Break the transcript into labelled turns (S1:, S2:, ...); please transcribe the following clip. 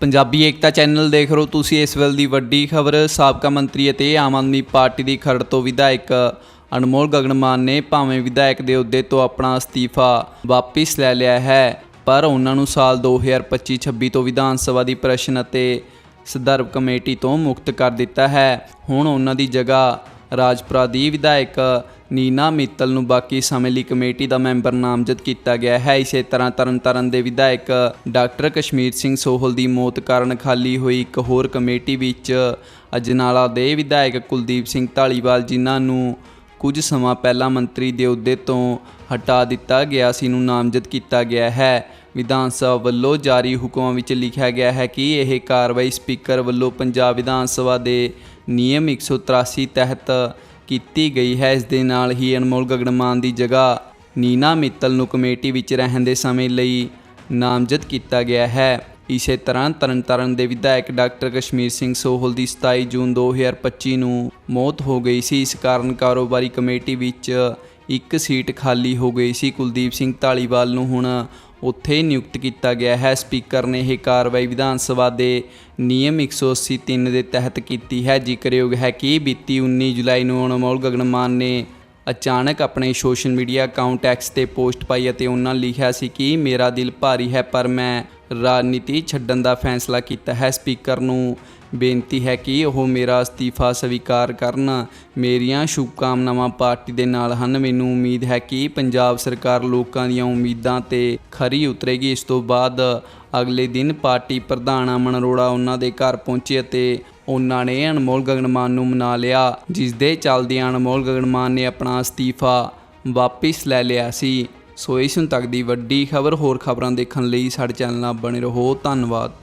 S1: ਪੰਜਾਬੀ ਏਕਤਾ channel ਦੇਖ ਰਹੋ ਤੁਸੀਂ ਇਸ ਵੇਲੇ ਦੀ ਵੱਡੀ ਖਬਰ। ਸਾਬਕਾ ਮੰਤਰੀ ਅਤੇ ਆਮ ਆਦਮੀ ਪਾਰਟੀ ਦੀ ਖਰੜ ਤੋਂ ਵਿਧਾਇਕ ਅਨਮੋਲ ਗਗਨਮਾਨ ਨੇ ਭਾਵੇਂ ਵਿਧਾਇਕ ਦੇ ਅਹੁਦੇ ਤੋਂ ਆਪਣਾ ਅਸਤੀਫਾ ਵਾਪਿਸ ਲੈ ਲਿਆ ਹੈ, ਪਰ ਉਹਨਾਂ ਨੂੰ ਸਾਲ 2025-26 ਤੋਂ ਵਿਧਾਨ ਸਭਾ ਦੀ ਪ੍ਰਸ਼ਨ ਅਤੇ ਸੰਦਰਭ ਕਮੇਟੀ ਤੋਂ ਮੁਕਤ ਕਰ ਦਿੱਤਾ ਹੈ। ਹੁਣ ਉਹਨਾਂ ਦੀ ਜਗ੍ਹਾ ਰਾਜਪੁਰਾ ਦੀ ਵਿਧਾਇਕ ਨੀਨਾ ਮਿੱਤਲ ਨੂੰ ਬਾਕੀ ਸਮੇਂ ਲਈ ਕਮੇਟੀ ਦਾ ਮੈਂਬਰ ਨਾਮਜ਼ਦ ਕੀਤਾ ਗਿਆ ਹੈ। ਇਸੇ ਤਰ੍ਹਾਂ ਤਰਨਤਾਰਨ ਦੇ ਵਿਧਾਇਕ ਡਾਕਟਰ ਕਸ਼ਮੀਰ ਸਿੰਘ ਸੋਹਲ ਦੀ ਮੌਤ ਕਾਰਨ ਖਾਲੀ ਹੋਈ ਇੱਕ ਹੋਰ ਕਮੇਟੀ ਵਿੱਚ ਅਜਨਾਲਾ ਦੇ ਵਿਧਾਇਕ ਕੁਲਦੀਪ ਸਿੰਘ ਢਾਲੀਵਾਲ ਜਿਨ੍ਹਾਂ ਨੂੰ ਕੁਝ ਸਮਾਂ ਪਹਿਲਾਂ ਮੰਤਰੀ ਦੇ ਅਹੁਦੇ ਤੋਂ ਹਟਾ ਦਿੱਤਾ ਗਿਆ ਸੀ, ਨੂੰ ਨਾਮਜ਼ਦ ਕੀਤਾ ਗਿਆ ਹੈ। ਵਿਧਾਨ ਸਭਾ ਵੱਲੋਂ ਜਾਰੀ ਹੁਕਮਾਂ ਵਿੱਚ ਲਿਖਿਆ ਗਿਆ ਹੈ ਕਿ ਇਹ ਕਾਰਵਾਈ ਸਪੀਕਰ ਵੱਲੋਂ ਪੰਜਾਬ ਵਿਧਾਨ ਸਭਾ ਦੇ ਨਿਯਮ 183 ਤਹਿਤ ਕੀਤੀ ਗਈ ਹੈ। ਇਸ ਦੇ ਨਾਲ ਹੀ ਅਨਮੋਲ ਗਗਨਮਾਨ ਦੀ ਜਗ੍ਹਾ ਨੀਨਾ ਮਿੱਤਲ ਨੂੰ ਕਮੇਟੀ ਵਿੱਚ ਰਹਿਣ ਦੇ ਸਮੇਂ ਲਈ ਨਾਮਜ਼ਦ ਕੀਤਾ ਗਿਆ ਹੈ। ਇਸੇ ਤਰ੍ਹਾਂ ਤਰਨਤਾਰਨ ਦੇ ਵਿਧਾਇਕ ਡਾਕਟਰ ਕਸ਼ਮੀਰ ਸਿੰਘ ਸੋਹਲ ਦੀ 27 ਜੂਨ 2025 ਨੂੰ ਮੌਤ ਹੋ ਗਈ ਸੀ। ਇਸ ਕਾਰਨ ਕਾਰੋਬਾਰੀ ਕਮੇਟੀ ਵਿੱਚ ਇੱਕ ਸੀਟ ਖਾਲੀ ਹੋ ਗਈ ਸੀ। ਕੁਲਦੀਪ ਸਿੰਘ ਢਾਲੀਵਾਲ ਨੂੰ ਹੁਣ ਉੱਥੇ ਨਿਯੁਕਤ ਕੀਤਾ ਗਿਆ ਹੈ। ਸਪੀਕਰ ਨੇ ਇਹ ਕਾਰਵਾਈ ਵਿਧਾਨ ਸਭਾ ਦੇ ਨਿਯਮ 183 ਦੇ ਤਹਿਤ ਕੀਤੀ ਹੈ। ਜ਼ਿਕਰਯੋਗ ਹੈ ਕਿ ਬੀਤੀ 19 ਜੁਲਾਈ ਨੂੰ ਅਨਮੋਲ ਗਗਨਮਾਨ ਨੇ ਅਚਾਨਕ ਆਪਣੇ ਸੋਸ਼ਲ ਮੀਡੀਆ ਅਕਾਊਂਟ ਐਕਸ ਤੇ ਪੋਸਟ ਪਾਈ ਅਤੇ ਉਹਨਾਂ ਲਿਖਿਆ ਸੀ ਕਿ ਮੇਰਾ ਦਿਲ ਭਾਰੀ ਹੈ, ਪਰ ਮੈਂ ਰਾਜਨੀਤੀ ਛੱਡਣ ਦਾ ਫੈਸਲਾ ਕੀਤਾ ਹੈ। ਸਪੀਕਰ ਨੂੰ ਬੇਨਤੀ ਹੈ ਕਿ ਉਹ ਮੇਰਾ ਅਸਤੀਫਾ ਸਵੀਕਾਰ ਕਰਨ। ਮੇਰੀਆਂ ਸ਼ੁਭਕਾਮਨਾਵਾਂ ਪਾਰਟੀ ਦੇ ਨਾਲ ਹਨ। ਮੈਨੂੰ ਉਮੀਦ ਹੈ ਕਿ ਪੰਜਾਬ ਸਰਕਾਰ ਲੋਕਾਂ ਦੀਆਂ ਉਮੀਦਾਂ ਤੇ ਖਰੀ ਉਤਰੇਗੀ। ਇਸ ਤੋਂ ਬਾਅਦ ਅਗਲੇ ਦਿਨ ਪਾਰਟੀ ਪ੍ਰਧਾਨ ਅਮਨ ਅਰੋੜਾ ਉਹਨਾਂ ਦੇ ਘਰ ਪਹੁੰਚੇ ਅਤੇ ਉਹਨਾਂ ਨੇ ਅਨਮੋਲ ਗਗਨਮਾਨ ਨੂੰ ਮਨਾ ਲਿਆ ਜਿਸ ਦੇ ਚੱਲਦਿਆਂ ਅਨਮੋਲ ਗਗਨਮਾਨ ਨੇ ਆਪਣਾ ਅਸਤੀਫਾ ਵਾਪਿਸ ਲੈ ਲਿਆ ਸੀ। ਸੋ ਇਸ ਹੁਣ ਤੱਕ ਦੀ ਵੱਡੀ ਖਬਰ, ਹੋਰ ਖਬਰਾਂ ਦੇਖਣ ਲਈ ਸਾਡੇ ਚੈਨਲ ਨਾਲ ਬਣੇ ਰਹੋ। ਧੰਨਵਾਦ।